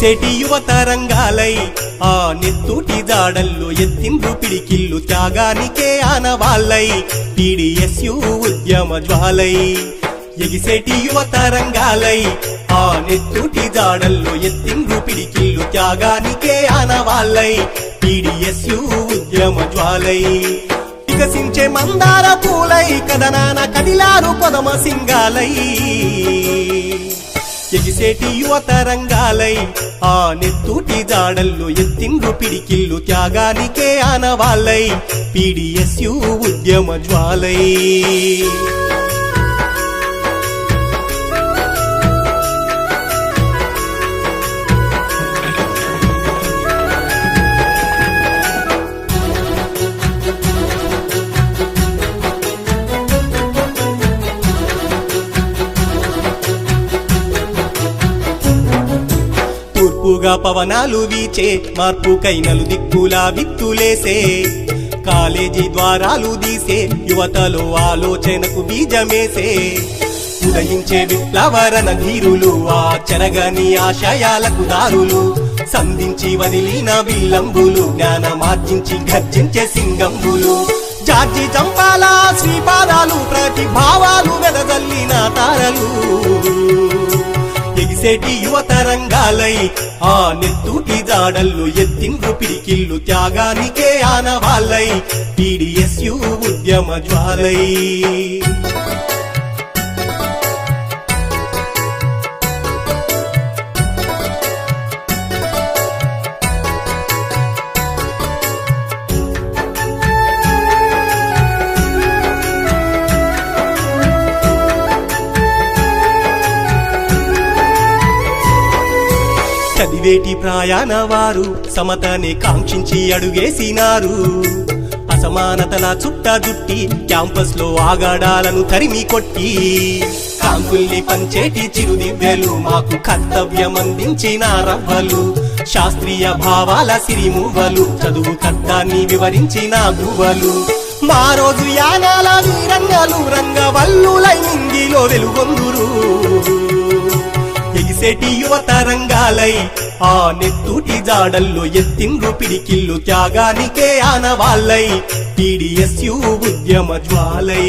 ఎగిసేటి యువత రంగాలై ఆ నెత్తూటి జాడల్లో ఎత్తిండ్రు పిడికిల్లు త్యాగానికే ఆనవాళ్ళై. టీడీఎస్యు ఉద్యమ జ్వాలై ఎగిసేటి యువత రంగాలై ఆ నెత్తూటి జాడల్లో ఎత్తిండ్రు పిడికిల్లు త్యాగానికే ఆనవాళ్ళై. టీడీఎస్యు ఉద్యమ జ్వాలై వికసించే మందార పూలై కదనాన కదిలారు పదమ సింగాలై. ఎగిసేటి యువత రంగాలై ఆ నెత్తూటి జాడల్లో ఎత్తిండ్రు పిడికిల్లు త్యాగానికే ఆనవాళ్ళై పీడిఎస్యు ఉద్యమ జ్వాలై. తూర్పుగా పవనాలు వీచే మార్పుకై నలు దిక్కులా విత్తులేసే. కాలేజీ ద్వారాలు తీసే యువతలో ఆలోచనకు బీజమేసే. ఉదయించే విప్లవరణ ధీరులు ఆ చెరగని ఆశయాలకు దారులు. సంధించి వదిలిన విల్లంబులు జ్ఞానమార్జించి గర్జించే సింగంబులు. జార్జి చంపాల శ్రీపాదాలు ప్రతిభావాలు వెదజల్లిన తారలు. ఎగిసేటి యువతరంగాలై ఆ నెత్తూటి జాడల్లు ఎత్తిండ్రు పిడికిల్లు త్యాగానికే ఆనవాళ్ళై. టీడీఎస్యు ఉద్యమ జ్వాలై. చదివేటి ప్రాయాణ వారు సమతని కాంక్షించి అడుగేసినారు. అసమానతల చుట్టదుట్టి క్యాంపస్లో ఆగాడాలను తరిమి కొట్టి కాంకుల్ని పంచేటి చిరుదివ్యలు మాకు కర్తవ్యం అందించిన రవ్వలు శాస్త్రీయ భావాల సిరిమువ్వలు చదువు కర్తాన్ని వివరించిన గువ్వలు మా రోజు యానాల వీరంగలు రంగవల్లులై నింగిలో వెలుగొందురు. ఎగిసేటి యువత రంగాలై ఆ నెత్తూటి జాడల్లో ఎత్తిండ్రు పిడికిల్లు త్యాగానికే ఆనవాళ్ళై టీడీఎస్యు ఉద్యమ జ్వాలై.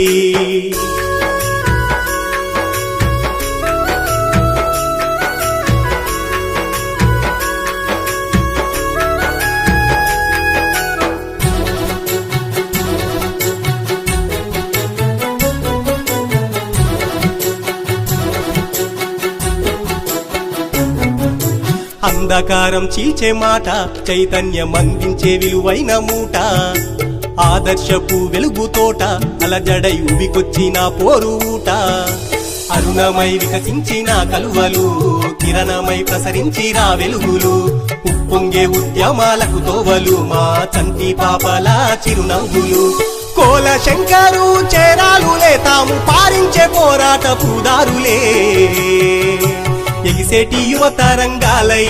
అంధకారం చీచే మాట చైతన్యం అందించే విలువైన మూట. ఆదర్శపు వెలుగు తోట అలజడై ఉబికొచ్చిన పోరుట అరుణమై వికసించిన కలువలు కిరణమై ప్రసరించిన వెలుగులు. ఉప్పొంగే ఉద్యమాలకు తోవలు మా చంటి పాపల చిరునవ్వులు. కోల శంకరు చేరాలులే తాము పారించే పోరాట పూదారులే తీసేటి యువత రంగాలై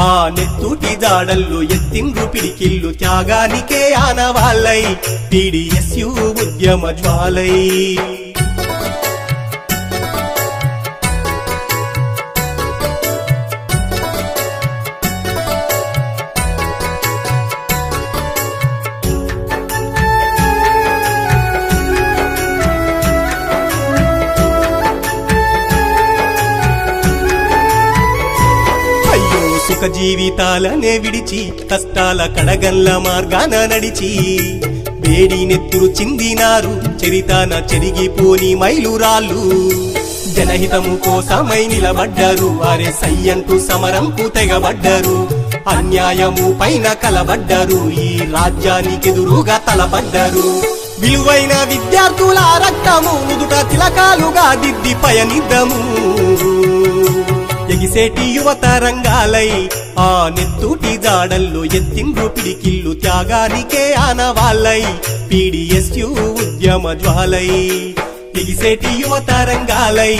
ఆ నెత్తూటి జాడల్లు ఎత్తిండ్రు పిడికిల్లు త్యాగానికే ఆనవాళ్ళై. టీడీఎస్యు ఉద్యమ జ్వాలై సుఖ జీవితాలనే విడిచి కష్టాల కడగల్ల మార్గాన నడిచి. వేడి నెత్తురు చిందినారు చరితాన చెరిగిపోని మైలురాళ్ళు. జనహితము కోసమై నిలబడ్డారు వారే సయ్యంటూ సమరంకు తెగబడ్డారు. అన్యాయము పైన కలబడ్డారు ఈ రాజ్యానికి ఎదురుగా తలబడ్డారు విలువైన విద్యార్థుల రక్తము నుదుట తిలకాలుగా దిద్ది పయనిద్దము. చేసేటి యువత రంగాలై ఆ నెత్తూటి దాడల్లో ఎత్తిండ్రు పిడికిల్లు త్యాగానికే ఆనవాళ్ళై పీడిఎస్యు ఉద్యమ జ్వాలై. ఎగిసేటి యువత రంగాలై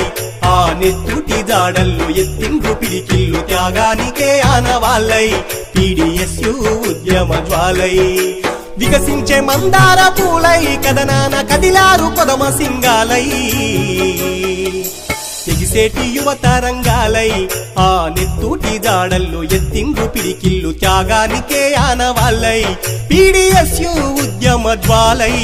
ఆ నెత్తుటి దాడల్లో ఎత్తిండ్రు పిడికిల్లు త్యాగానికే ఆనవాళ్ళై పీడిఎస్యు ఉద్యమ జ్వాలై. వికసించే మందార పూలై కదనాన కదిలారు కొదమ సింగాలై. మెరిసేటి యువత రంగాలై ఆ నెత్తూటి జాడల్లో ఎత్తింగు పిడికిల్లు త్యాగానికే ఆనవాళ్ళై. పీడిఎస్యు ఉద్యమ జ్వాలై.